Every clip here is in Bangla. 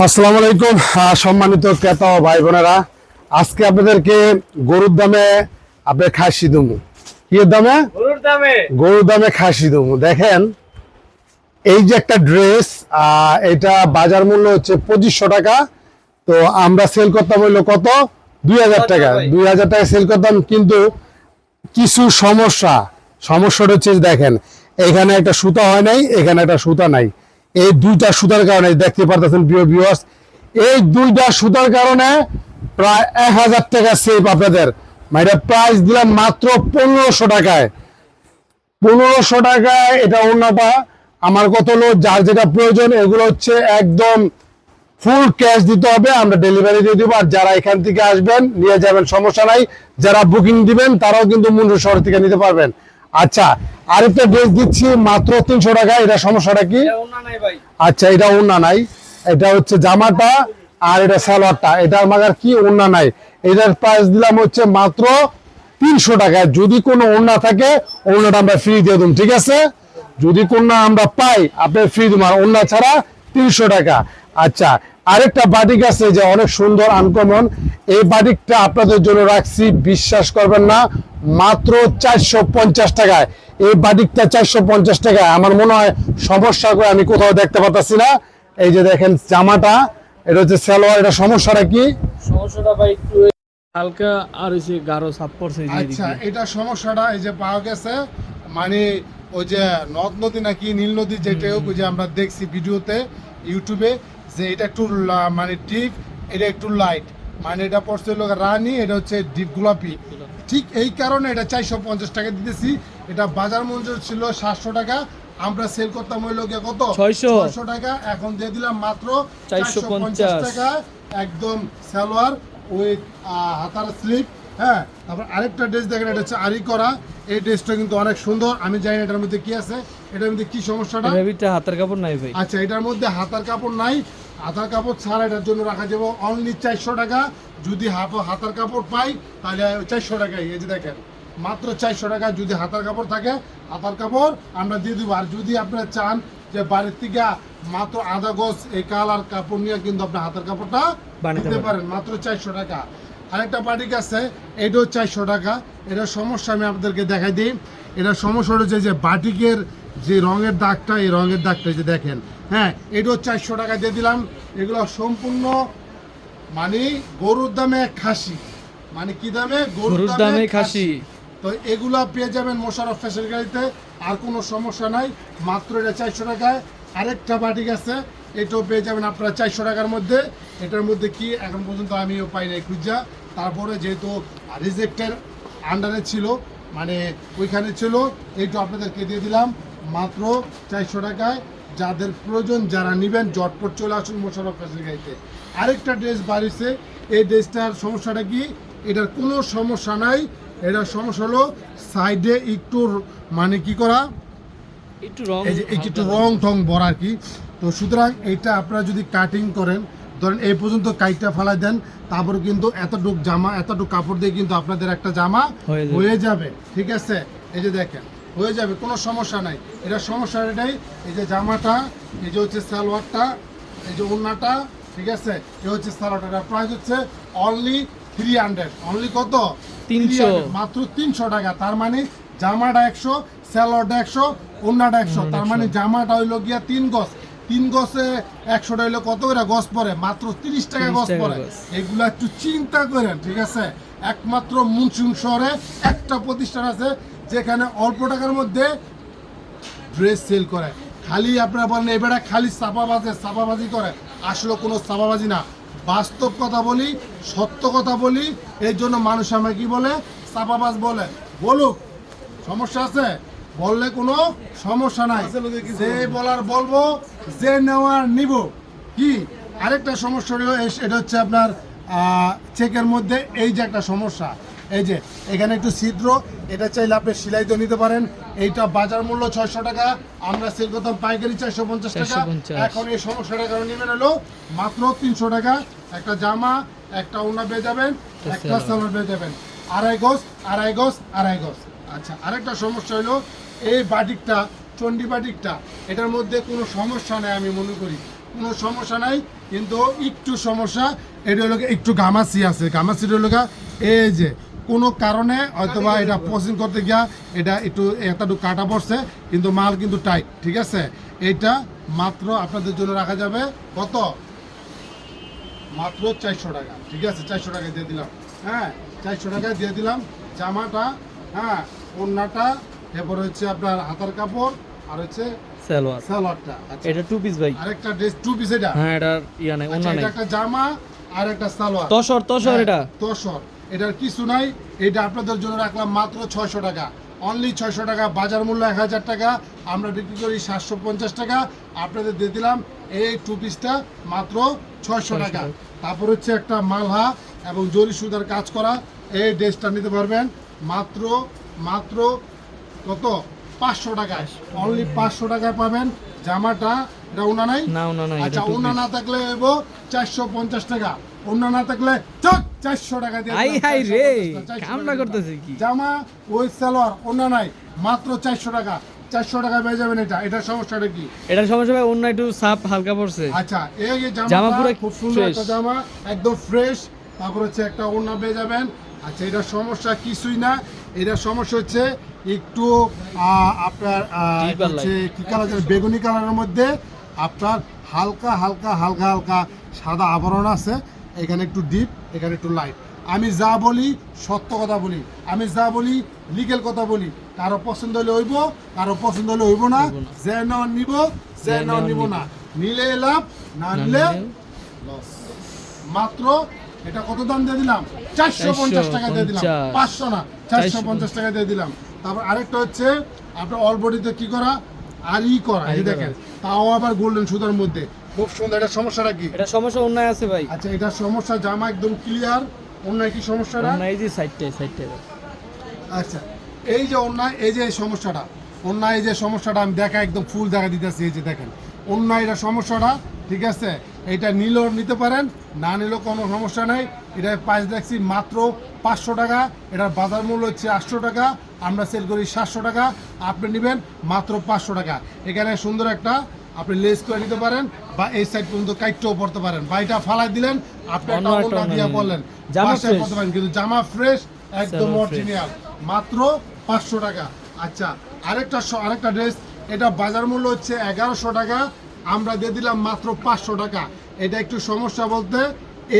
আসসালামু আলাইকুম সম্মানিত ক্রেতা ও ভাই বোনেরা আজকে আপনাদেরকে গরুর দামে আপনার খাসি দেবো। কি দামে? গরুর দামে। গরুর দামে খাসি দেবো। দেখেন এই যে একটা ড্রেস এটা বাজার মূল্য হচ্ছে পঁচিশশো টাকা। তো আমরা সেল করতাম হইল কত? দুই হাজার টাকা। দুই হাজার টাকা সেল করতাম কিন্তু কিছু সমস্যা। সমস্যাটা হচ্ছে দেখেন এখানে একটা সুতা হয় নাই এখানে একটা সুতা নাই। এই দুইটা সুতার কারণে দেখতে পারতেছেন প্রিয় ভিউয়ার্স এই দুইটা সুতার কারণে প্রায় এক হাজার টাকা সেভ আপনাদের। মানে প্রাইস দিলাম মাত্র পনেরোশো টাকায়। পনেরোশো টাকায় এটা অন্যটা, আমার কত হলো, যার যেটা প্রয়োজন, এগুলো হচ্ছে একদম ফুল ক্যাশ দিতে হবে, আমরা ডেলিভারি দিয়ে দিব, আর যারা এখান থেকে আসবেন, নিয়ে যাবেন, সমস্যা নাই। যারা বুকিং দিবেন, তারাও কিন্তু মুন্ডু শহর থেকে নিতে পারবেন। আচ্ছা আরেকটা ড্রেস দিচ্ছি মাত্র তিনশো টাকা এটা সমস্যাটা কি? অন্য আচ্ছা এটা ওন্না নাই। এটা হচ্ছে জামাটা আর এটা সালোয়ারটা। এটা আমার আর কি ওন্না নাই? এটার প্রাইস দিলাম হচ্ছে মাত্র তিনশো টাকা। যদি কোনো ওন্না থাকে ওন্নাটা আমরা ফ্রি দিয়ে দিন ঠিক আছে? যদি কোনো আমরা পাই আপনি ফ্রি দিব। আর ছাড়া তিনশো টাকা। আচ্ছা আরেকটা বাটিক আছে যে অনেক সুন্দর আনকমন এই বাটিকটা আপনাদের জন্য রাখছি বিশ্বাস করবেন না। মাত্র চারশো পঞ্চাশ টাকায়। এই বাটিকটা চারশো পঞ্চাশ টাকায়। আমার মনে হয় সমস্যা করে আমি কোথাও দেখতে পাচ্ছি না। এই যে দেখেন জামাটা এটা হচ্ছে সালোয়ার এটা সমস্যাটা কি? সমস্যাটা ভাই একটু হালকা আর হচ্ছে গাঢ় সাপ পড়ছে আচ্ছা এটা সমস্যাটা এই যে পাওয়া গেছে মানে ওই যে নদ নদী নাকি নীল নদী যেটা হোক ওই যে আমরা দেখছি ভিডিওতে ইউটিউবে যে এটা একটু মানে ডিপ এটা একটু লাইট মানে এটা পড়ছে হলো রানী এটা হচ্ছে ডিপ গোলাপি। ঠিক এই কারণে এটা চারশো পঞ্চাশ টাকা দিতেছি। এটা বাজার মূল্য ছিল সাতশো টাকা। আমরা সেল করতাম ওই লোকে কত? ছয়শো। টাকা। এখন দিয়ে দিলাম মাত্র 450 450 টাকা। একদম সালোয়ার উইথ হাতার স্লিপ হ্যাঁ তারপর আরেকটা ড্রেস দেখেন এটা হচ্ছে আরি করা। এই ড্রেসটা কিন্তু অনেক সুন্দর। আমি জানি এটার মধ্যে কি আছে। এটার মধ্যে কি সমস্যাটা? হাতের কাপড় নাই ভাই। আচ্ছা এটার মধ্যে হাতার কাপড় নাই। হাতার কাপড় ছাড়া এটার জন্য রাখা যাবে। অনলি চারশো টাকা। যদি হাত হাতার কাপড় পাই তাহলে চারশো টাকাই। এই যে দেখেন মাত্র চারশো টাকা যদি হাতার কাপড় থাকে হাতার কাপড় আমরা দিয়ে দিব। আর যদি আপনারা চান যে বাড়ির থেকে মাত্র আধা গজ এই কালার কাপড় নিয়ে কিন্তু আপনার হাতের কাপড়টা পারেন। পারেন মাত্র চারশো টাকা। আরেকটা বাটিক আছে এটাও চারশো টাকা। এটার সমস্যা আমি আপনাদেরকে দেখাই দিই। এটার সমস্যা হচ্ছে যে বাটিকের যে রঙের দাগটা এই রঙের দাগটা যে দেখেন হ্যাঁ এটাও চারশো টাকা দিয়ে দিলাম। এগুলো সম্পূর্ণ মানে গরুর দামে খাসি। মানে কি দামে? গরুর দামে খাসি। তো এগুলা পেয়ে যাবেন মোশারফ ফ্যাশন গাড়িতে আর কোনো সমস্যা নাই। মাত্র এটা চারশো টাকায়। আরেকটা বাটিক আছে এটাও পেয়ে যাবেন আপনারা চারশো টাকার মধ্যে। এটার মধ্যে কি এখন পর্যন্ত আমিও পাই নাই খুঁজা। তারপরে যেহেতু রিজেক্টের আন্ডারে ছিল মানে ওইখানে ছিল এইটা আপনাদেরকে দিয়ে দিলাম। মাত্র চারশো টাকায়। যাদের প্রয়োজন যারা নেবেন জটপট চলে আসুন মোশারফ ফ্যাশন গাড়িতে। আরেকটা ড্রেস বাড়িছে এই ড্রেসটার সমস্যাটা কি? এটার কোনো সমস্যা নাই। এটার সমস্যা হলো সাইডে একটু মানে কি করা? একটু রং একটু টং বড় আর কি। তো সুতরাং এইটা আপনারা যদি কাটিং করেন ধরেন এই পর্যন্ত কাইটটা ফালাই দেন তারপর কিন্তু এতটুক জামা এতটুক কাপড় দিয়ে কিন্তু আপনাদের একটা জামা হয়ে যাবে। ঠিক আছে? এই যে দেখেন। হয়ে যাবে কোনো সমস্যা নাই। এটা সমস্যা এটাই এই যে জামাটা এই যে হচ্ছে সালোয়ারটা এই যে ওড়নাটা ঠিক আছে? এই হচ্ছে সালোয়ারটা। প্রাইস হচ্ছে অনলি থ্রি হান্ড্রেড অনলি কত? 300 300 মাত্র তিনশো টাকা। তার মানে জামাটা একশো স্যালোয়ারটা একশো ওড়নাটা একশো। তার মানে জামাটা হইল গিয়া তিন গজ। তিন গজে একশোটা হইল কত করে? গজ পরে মাত্র তিরিশ টাকা 30 গজ পরে। এগুলো একটু চিন্তা করেন ঠিক আছে? একমাত্র মুনসুন শহরে একটা প্রতিষ্ঠান আছে যেখানে অল্প টাকার মধ্যে ড্রেস সেল করে। খালি আপনারা বলেন এবারে খালি চাপাবাজে চাপাবাজি করে। আসলে কোনো চাপাবাজি না। বাস্তব কথা বলি সত্য কথা বলি এর জন্য মানুষ আমাকে কি বলে? চাপাবাজ বলে। বলুক সমস্যা আছে? বললে কোনো সমস্যা নাই। যে বলার বলব যে নেওয়ার নিব। কি? আরেকটা সমস্যা এটা হচ্ছে আপনার চেকের মধ্যে এই যে একটা সমস্যা। এই যে এখানে একটু ছিদ্র এটা চাইলে আপনি সিলাইতে নিতে পারেন। এইটা বাজার মূল্য ছয়শো টাকা আমরা সেল করতাম পাইকারি চারশো পঞ্চাশ টাকা। এখন এই সমস্যাটা কারণ নেবেন হলো মাত্র তিনশো টাকা। একটা জামা একটা ওনা পেয়ে যাবেন একটা সালোয়ার পেয়ে যাবেন। আড়াই গজ আড়াই গজ আড়াই গজ। আচ্ছা আরেকটা সমস্যা হলো এই বাটিকটা চণ্ডী বাটিকটা এটার মধ্যে কোনো সমস্যা নেই আমি মনে করি। কোনো সমস্যা নাই কিন্তু একটু সমস্যা এটা হলো একটু গামাসি আছে। গামাসিটা হলো এই যে কোনো কারণে হয়তোবা এটা পচিং করতে গিয়া এটা একটু এতটুকু কাটা পড়ছে কিন্তু মাল কিন্তু টাইট ঠিক আছে? এইটা মাত্র আপনাদের জন্য রাখা যাবে কত? মাত্র চারশো টাকা ঠিক আছে? চারশো টাকা দিয়ে দিলাম হ্যাঁ? চারশো টাকা দিয়ে দিলাম জামাটা হ্যাঁ? ওড়নাটা এরপর হচ্ছে আপনার হাতার কাপড় আর হচ্ছে সালোয়ার। সালোয়ারটা আচ্ছা। এটা টু পিস ভাই। আরেকটা ড্রেস টু পিস এটা? হ্যাঁ এটা ইয়া নাই অন্য আচ্ছা নাই। একটা জামা আর একটা সালোয়ার। তসর তসর হ্যাঁ, এটা? তোসর। এটার কিছু নাই। এটা আপনাদের জন্য রাখলাম মাত্র ছয়শো টাকা। অনলি ছয়শো টাকা বাজার মূল্য এক হাজার টাকা। আমরা বিক্রি করি সাতশো পঞ্চাশ টাকা। আপনাদের দিয়ে দিলাম এই টু পিসটা মাত্র ছয়শো টাকা। তারপর হচ্ছে একটা মালহা এবং জরি সুতার কাজ করা। এই ড্রেসটা নিতে পারবেন মাত্র মাত্র কত? পাঁচশো টাকায় অনলি পাঁচশো টাকায় পাবেন। জামাটা এটা উনা নাই? না না না এটা আচ্ছা ওনা না থাকলে এবো চারশো পঞ্চাশ টাকা। ওনা না থাকলে চক! চারশো টাকা দিয়ে আই হাই রে, কামনা করতেছে কি? জামা ওই সালোয়ার ওনা নাই মাত্র চারশো টাকা। চারশো টাকা পেয়ে যাবেন এটা। এটার সমস্যাটা কি? এটার সমস্যা ভাই অন্য একটু সাপ হালকা পড়ছে। আচ্ছা এই যে জামা পুরো খুব সুন্দর একটা জামা একদম ফ্রেশ তারপর হচ্ছে একটা ওড়না পেয়ে যাবেন। আচ্ছা এটার সমস্যা কিছুই না। এটার সমস্যা হচ্ছে একটু আপনার হচ্ছে কি কালার বেগুনি কালারের মধ্যে আপনার হালকা হালকা হালকা হালকা সাদা আবরণ আছে। এখানে একটু ডিপ এখানে একটু লাইট আমি যা বলি সত্য কথা বলি। আমি যা বলি লিগেল কথা বলি। কারও পছন্দ হলে হইব কারও পছন্দ হলে হইব না। যে নিব যে নিব। না। নিলে লাভ না নিলে লস মাত্র এটা কত দাম দিয়ে দিলাম? চারশো পঞ্চাশ টাকা দিয়ে দিলাম। পাঁচশো না চারশো পঞ্চাশ টাকা দিয়ে দিলাম। তারপর আরেকটা হচ্ছে আপনার অল বডিতে কি করা? আর ই করা এই। দেখেন। তাও আবার গোল্ডেন সুতার মধ্যে। খুব সুন্দর এটা সমস্যাটা কি? এটা সমস্যা অন্য আছে ভাই। আচ্ছা এটা সমস্যা জামা একদম ক্লিয়ার অন্য কি সমস্যাটা? অন্য এই যে সাইডটাই সাইডটাই আচ্ছা এই যে অন্যায় এই যে সমস্যাটা অন্যায় এই যে সমস্যাটা আমি দেখা একদম ফুল দেখা দিতেছি এই যে দেখেন। অন্যায় এটা সমস্যাটা ঠিক আছে? এটা নিলেও নিতে পারেন না নিলেও কোনো সমস্যা নেই। এটা প্রাইস দেখছি মাত্র পাঁচশো টাকা এটার বাজার মূল্য হচ্ছে আটশো টাকা আমরা সেল করি সাতশো টাকা আপনি নেবেন মাত্র পাঁচশো টাকা। এখানে সুন্দর একটা আপনি লেস করে নিতে পারেন বা এই সাইড পর্যন্ত কাইটটাও পড়তে পারেন। বা এটা ফালাই দিলেন আপনি একটা অন্য একটা দিয়ে বললেন জামা বাসায় পড়তে পারেন কিন্তু জামা ফ্রেশ একদম অরিজিনাল মাত্র পাঁচশো টাকা। আচ্ছা আরেকটা আরেকটা ড্রেস এটা বাজার মূল্য হচ্ছে এগারোশো টাকা আমরা দিয়ে দিলাম মাত্র পাঁচশো টাকা। এটা একটু সমস্যা বলতে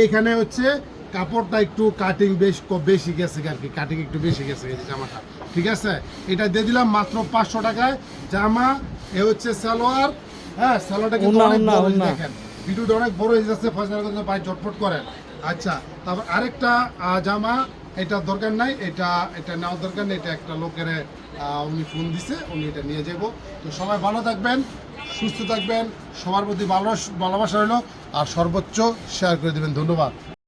এইখানে হচ্ছে কাপড়টা একটু কাটিং বেশ বেশি গেছে আর কি কাটিং একটু বেশি গেছে এই জামাটা। ঠিক আছে? এটা দিয়ে দিলাম মাত্র পাঁচশো টাকায়। জামা এ হচ্ছে সালোয়ার হ্যাঁ কিন্তু অনেক বড়, দেখেন। ভিডিওটা অনেক বড় হয়ে যাচ্ছে ফসল করতে ভাই ঝটফট করেন আচ্ছা তারপর আরেকটা জামা এটা দরকার নাই এটা এটা নেওয়ার দরকার নেই এটা একটা লোকের উনি ফোন দিছে উনি এটা নিয়ে যাব তো সবাই ভালো থাকবেন সুস্থ থাকবেন সবার প্রতি ভালো ভালোবাসা রইল আর সর্বোচ্চ শেয়ার করে দেবেন ধন্যবাদ।